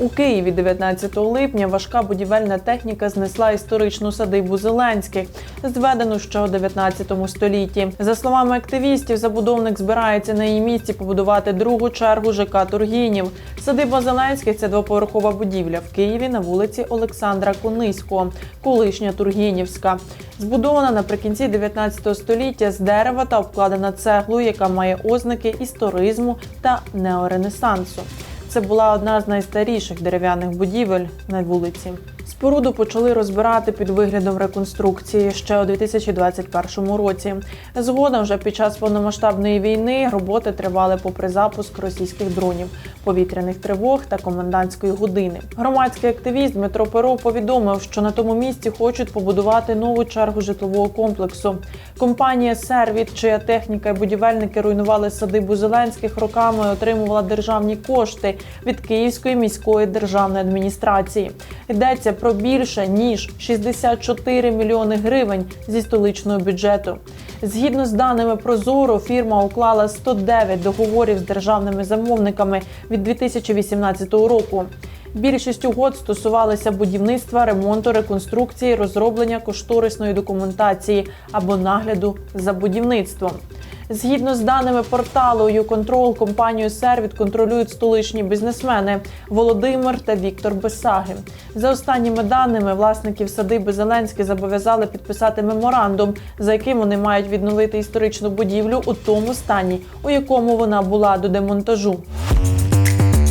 У Києві 19 липня важка будівельна техніка знесла історичну садибу Зеленських, зведену ще у 19 столітті. За словами активістів, забудовник збирається на її місці побудувати другу чергу ЖК Тургінів. Садиба Зеленських це двоповерхова будівля в Києві на вулиці Олександра Куниського, колишня Тургінівська. Збудована наприкінці 19 століття з дерева та обкладена цеглою, яка має ознаки історизму та неоренесансу. Це була одна з найстаріших дерев'яних будівель на вулиці. Споруду почали розбирати під виглядом реконструкції ще у 2021 році. Згодом, вже під час повномасштабної війни, роботи тривали попри запуск російських дронів, повітряних тривог та комендантської години. Громадський активіст Дмитро Перов повідомив, що на тому місці хочуть побудувати нову чергу житлового комплексу. Компанія Сервіт, чия техніка і будівельники руйнували садибу Зеленських роками, отримувала державні кошти від Київської міської державної адміністрації. Йдеться про більше ніж 64 мільйони гривень зі столичного бюджету. Згідно з даними Прозоро, фірма уклала 109 договорів з державними замовниками від 2018 року. Більшість угод стосувалися будівництва, ремонту, реконструкції, розроблення кошторисної документації або нагляду за будівництвом. Згідно з даними порталу «Юконтрол», компанію Сервіт контролюють столичні бізнесмени Володимир та Віктор Бесаги. За останніми даними, власників садиби Зеленський зобов'язали підписати меморандум, за яким вони мають відновити історичну будівлю у тому стані, у якому вона була до демонтажу.